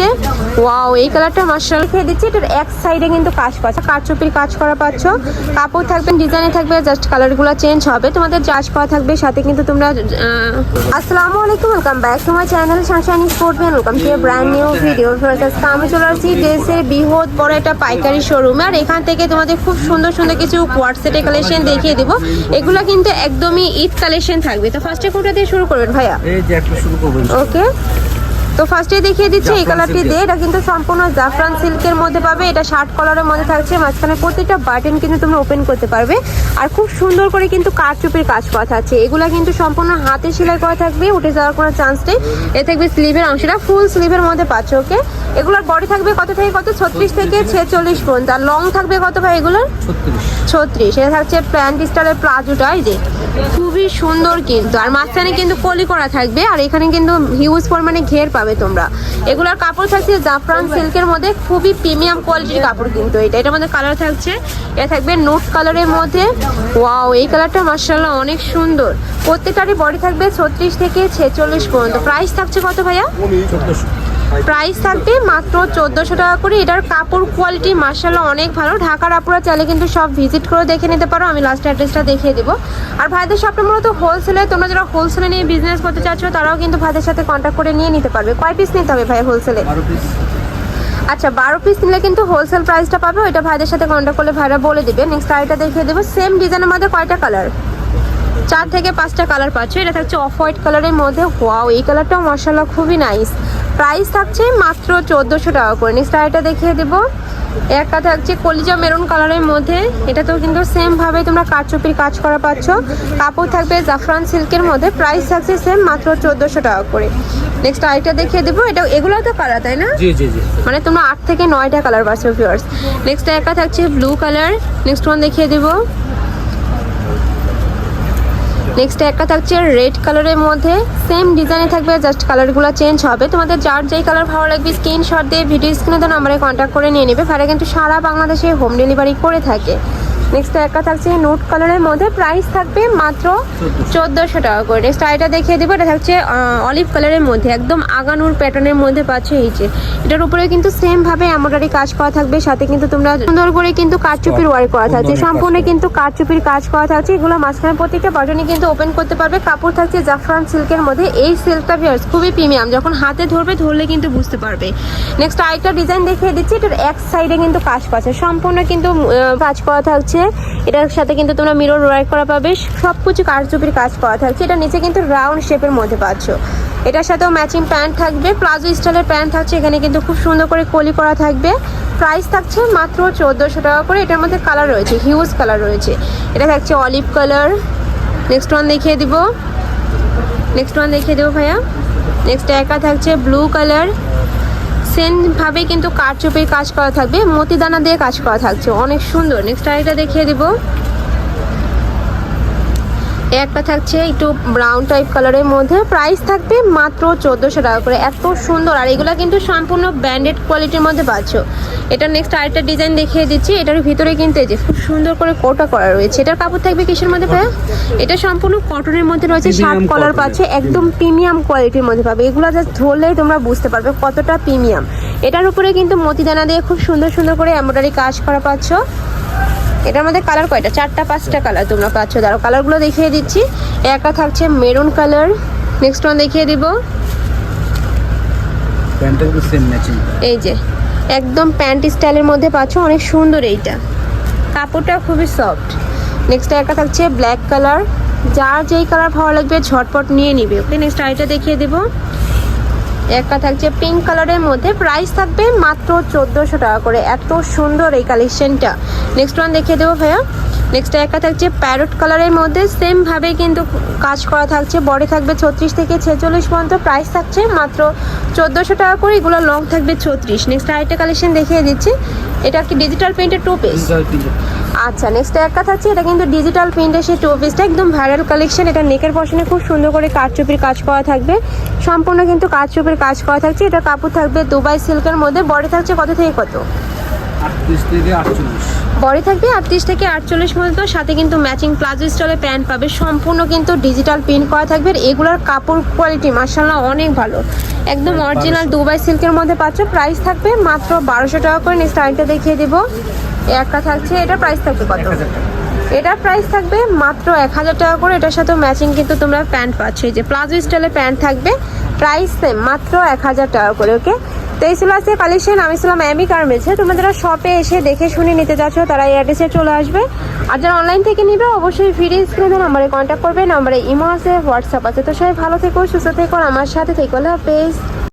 মধ্যে ওয়াও এই কালারটা মার্শাল খেয়ে দিচ্ছি। এটার এক সাইডে কিন্তু কাজ পাচ্ছে কারচুপির কাজ করা পাচ্ছ। কাপড় থাকবে ডিজাইনে থাকবে জাস্ট কালারগুলো চেঞ্জ হবে। তোমাদের চার্জ করা থাকবে সাথে কিন্তু তোমরা আসসালামু আলাইকুম welcome back to my channel Sunshine sport van welcome to brand new video আজকে আমি চলে আসছি ড্রেসের বৃহৎ বড় একটা পাইকারি শোরুম আর এখান থেকে তোমাদের খুব সুন্দর সুন্দর কিছু হোয়াটসঅ্যাপে কালেকশন দেখিয়ে দেবো। এগুলো কিন্তু একদমই ঈদ কালেকশন থাকবে। তো ফার্স্টে কোনটা দিয়ে শুরু করবেন ভাইয়া? এই যে একটা শুরু করব ওকে তো ফার্স্টে দেখিয়ে দিচ্ছি এই কালারটি। দিয়ে। এটা কিন্তু সম্পূর্ণ জাফরান সিল্কের মধ্যে পাবে। এটা শার্ট কলারের মধ্যে থাকছে। মাঝখানে প্রত্যেকটা বাটন কিন্তু তুমি ওপেন করতে পারবে। আর খুব সুন্দর করে কিন্তু কারচুপির কাজ করা থাকছে। এগুলা কিন্তু সম্পূর্ণ হাতে সেলাই করা থাকবে। উঠে যাওয়ার কোনো চান্স নেই। এ থাকবে স্লিভের অংশটা। ফুল স্লিভের মধ্যে পাচ্ছ ওকে এগুলোর বডি থাকবে কত থেকে কত? ছত্রিশ থেকে ছেচল্লিশ পর্যন্ত। আর লং থাকবে কত ভাই এগুলোর? ছত্রিশ। ছত্রিশ। এটা থাকছে প্যান্ট স্টাইলের প্লাজোটা এই যে। খুবই সুন্দর কিন্তু। আর মাঝখানে কিন্তু কলি করা থাকবে। আর এখানে কিন্তু হিউজ পরিমাণে ঘের পাবে তোমরা। এগুলোর কাপড় থাকছে জাফরান সিল্কের মধ্যে খুবই প্রিমিয়াম কোয়ালিটির কাপড় কিন্তু এটা। এটার মধ্যে কালার থাকছে এটা থাকবে নোট কালারের মধ্যে। ওয়াও এই কালারটা মার্শাল্লাহ অনেক সুন্দর। প্রত্যেকটারই বডি থাকবে ছত্রিশ থেকে ছেচল্লিশ পর্যন্ত। প্রাইস থাকছে কত ভাইয়া? প্রাইস থাকবে মাত্র চোদ্দোশো টাকা করে। এটার কাপড় কোয়ালিটি মার্শাল্লাহ অনেক ভালো। ঢাকার আপুরা চাইলে কিন্তু সব ভিজিট করে দেখে নিতে পারো। আমি লাস্ট অ্যাড্রেসটা দেখিয়ে দেবো। আর ভাইদের শপটা মূলত হোলসেলে তোমরা যারা হোলসেলে নিয়ে বিজনেস করতে চাচ্ছ তারাও কিন্তু ভাইদের সাথে কন্ট্যাক্ট করে নিয়ে নিতে পারবে। কয় পিস নিতে হবে ভাই হোলসেলে আচ্ছা বারো পিস নিলে কিন্তু হোলসেল প্রাইসটা পাবে। ওইটা ভাইদের সাথে কন্ট্যাক্ট করলে ভাইরা বলে দেবে। নেক্সট আইটা দেখিয়ে দেবো। সেম ডিজাইনের মধ্যে কয়টা কালার চার থেকে পাঁচটা কালার পাচ্ছ। এটা থাকছে অফ হোয়াইট কালারের মধ্যে। ওয়াও এই কালারটাও মশালা খুবই নাইস। প্রাইস থাকছে মাত্র চোদ্দোশো টাকা করে। নেক্সট আইটা দেখিয়ে দেবো। একটা থাকছে কলিজা মেরুন কালারের মধ্যে। এটা তো কিন্তু সেমভাবে তোমরা কারচুপির কাজ করা পাচ্ছ। কাপড় থাকবে জাফরান সিল্কের মধ্যে। প্রাইস থাকছে সেম মাত্র চোদ্দোশো টাকা করে। নেক্সট আইটা দেখিয়ে দেবো। এটা এগুলো তো কালার তাই না? মানে তোমরা আট থেকে নয়টা কালার পাচ্ছ ভিউয়ার্স নেক্সট একটা থাকছে ব্লু কালার নেক্সট ওয়ান দেখিয়ে দেব। নেক্সট একটা থাকছে রেড কালারের মধ্যে। সেম ডিজাইনে থাকবে জাস্ট কালারগুলো চেঞ্জ হবে। তোমাদের যার যেই কালার ভালো লাগবে স্ক্রিনশট দিয়ে ভিডিও স্ক্রিনে তো নাম্বারে কন্ট্যাক্ট করে নিয়ে নেবে। ভাড়া কিন্তু সারা বাংলাদেশে হোম ডেলিভারি করে থাকে। নেক্সট একটা থাকছে নোট কালারের মধ্যে প্রাইস থাকবে মাত্র চোদ্দোশো। টাকা করে। নেক্সট আইটা দেখিয়ে দেবো এটা থাকছে অলিভ কালারের মধ্যে একদম আগানুর প্যাটার্নের মধ্যে পাচ্ছে এই যে। এটার উপরে কিন্তু সেম ভাবে এমব্রয়ডারি কাজ করা থাকবে সাথে কিন্তু তোমরা সুন্দর করে কিন্তু কারচুপির ওয়ার্ক করা থাকছে। সম্পূর্ণ কিন্তু কারচুপির কাজ করা থাকছে। এগুলো মাঝখানে প্রত্যেকটা বাটনে কিন্তু ওপেন করতে পারবে। কাপড় থাকছে জাফরান সিল্কের মধ্যে। এই সিল্কটা ভিউয়ার্স খুবই প্রিমিয়াম যখন হাতে ধরবে ধরলে কিন্তু বুঝতে পারবে। নেক্সট আরেকটা ডিজাইন দেখিয়ে দিচ্ছি। এটার এক সাইডে কিন্তু কাজ পাচ্ছে সম্পূর্ণ কিন্তু কাজ করা থাকছে এটার সাথে কিন্তু তোমরা মিরর ওয়ার্ক করা পাবে। সব কিছু কারচুপির কাজ করা থাকছে। এটা নিচে কিন্তু রাউন্ড শেপের মধ্যে পাচ্ছ। এটার সাথেও ম্যাচিং প্যান্ট থাকবে। প্লাজো স্টাইলের প্যান্ট থাকছে। এখানে কিন্তু খুব সুন্দর করে কলি করা থাকবে। প্রাইস থাকছে মাত্র চোদ্দোশো টাকা করে। এটার মধ্যে কালার রয়েছে। হিউজ কালার রয়েছে। এটা থাকছে অলিভ কালার নেক্সট ওয়ান দেখিয়ে দিব। নেক্সট ওয়ান দেখিয়ে দেবো ভাইয়া। নেক্সট একা থাকছে ব্লু কালার সেম ভাবে কিন্তু কারচুপির কাজ করা থাকবে, মতিদানা দিয়ে কাজ করা থাকছে। অনেক সুন্দর। নেক্সট আরেকটা দেখিয়ে দিব। একটা থাকছে একটু ব্রাউন টাইপ কালারের মধ্যে। প্রাইস থাকবে মাত্র চোদ্দোশো টাকা করে। এত সুন্দর। আর এগুলো কিন্তু সম্পূর্ণ ব্র্যান্ডেড কোয়ালিটির মধ্যে পাচ্ছ। এটা নেক্সট আরেকটা ডিজাইন দেখিয়ে দিচ্ছি। এটার ভিতরে কিন্তু এই যে খুব সুন্দর করে কোটা করা রয়েছে। এটার কাপড় থাকবে কিসের মধ্যে ভাইয়া এটা সম্পূর্ণ কটনের মধ্যে রয়েছে। শার্ট কলার পাচ্ছে। একদম প্রিমিয়াম কোয়ালিটির মধ্যে পাবে। এগুলো জাস্ট ধরলেই তোমরা বুঝতে পারবে কতটা প্রিমিয়াম এটার উপরে কিন্তু মতিদানা দিয়ে খুব সুন্দর সুন্দর করে এমব্রয়ডারি কাজ করা পাচ্ছ। এটার মধ্যে কালার কয়টা? চারটা পাঁচটা কালার তোমরা পাচ্ছ। দাঁড়ো কালারগুলো দেখিয়ে দিচ্ছি। একটা থাকছে মেরুন কালার নেক্সট ওয়ান দেখিয়ে দিব। প্যান্টের সেম ম্যাচিং এই যে একদম প্যান্ট স্টাইলের মধ্যে পাচ্ছ অনেক সুন্দর এইটা। কাপড়টা খুবই সফট নেক্সট একটা থাকছে ব্ল্যাক কালার যার যেই কালার ভালো লাগবে ঝটপট নিয়ে নিবে। ওকে নেক্সট আইটা দেখিয়ে দেবো। একটা থাকছে পিঙ্ক কালারের মধ্যে। প্রাইস থাকবে মাত্র চোদ্দোশো টাকা করে। এত সুন্দর এই কালেকশনটা নেক্সট ওয়ান দেখিয়ে দেবো ভাইয়া। নেক্সট একটা থাকছে প্যারট কালারের মধ্যে সেম ভাবে কিন্তু কাজ করা থাকছে। বডি থাকবে ছত্রিশ থেকে ছেচল্লিশ পর্যন্ত। প্রাইস থাকছে মাত্র চোদ্দোশো টাকা করে। এগুলো লং থাকবে ছত্রিশ। নেক্সট আরেকটা কালেকশন দেখিয়ে দিচ্ছি। এটা কি ডিজিটাল প্রিন্টের টু পিস আচ্ছা নেক্সট একটা থাকছে। এটা কিন্তু ডিজিটাল প্রিন্টের সেই টু। পিসটা একদম ভাইরাল কালেকশন এটা নেকের পশনে খুব সুন্দর করে কাঠচুপির কাজ করা থাকবে। সম্পূর্ণ কিন্তু কাঠচুপির কাজ করা থাকছে। এটা কাপড় থাকবে দুবাই সিল্কের মধ্যে। বডি থাকছে কত থেকে কত? বডি থাকবে আটত্রিশ থেকে আটচল্লিশ পর্যন্ত। সাথে কিন্তু ম্যাচিং প্লাজো স্টলে প্যান্ট পাবে। সম্পূর্ণ কিন্তু ডিজিটাল প্রিন্ট করা থাকবে। আর এগুলোর কাপড় কোয়ালিটি মার্শাল্লাহ অনেক ভালো। একদম অরিজিনাল দুবাই সিল্কের মধ্যে পাচ্ছ। প্রাইস থাকবে মাত্র বারোশো টাকা করে। নেক্সট আরেকটা দেখিয়ে দেবো। একটা থাকছে এটা প্রাইস থাকবে কত? এটার প্রাইস থাকবে মাত্র এক হাজার টাকা করে। এটার সাথে ম্যাচিং কিন্তু তোমরা প্যান্ট পাচ্ছ। এই যে প্লাজো স্টাইলের প্যান্ট থাকবে। প্রাইস সেম মাত্র এক হাজার টাকা করে ওকে তো এই ছিল আজকে কালেকশন আমি ছিলাম অ্যামি কার্মেছে তোমরা যারা শপে এসে দেখে শুনে নিতে যাচ্ছ, তারা এই অ্যাড্রেসে চলে আসবে। আর যারা অনলাইন থেকে নিবে, অবশ্যই ফ্রি স্ক্রিনে নাম্বারে কন্ট্যাক্ট করবে। নাম্বারে ইমো আছে হোয়াটসঅ্যাপ আছে। তো সবাই ভালো থেকো, সুস্থ থেকো আমার সাথে থেকো। হাফেজ।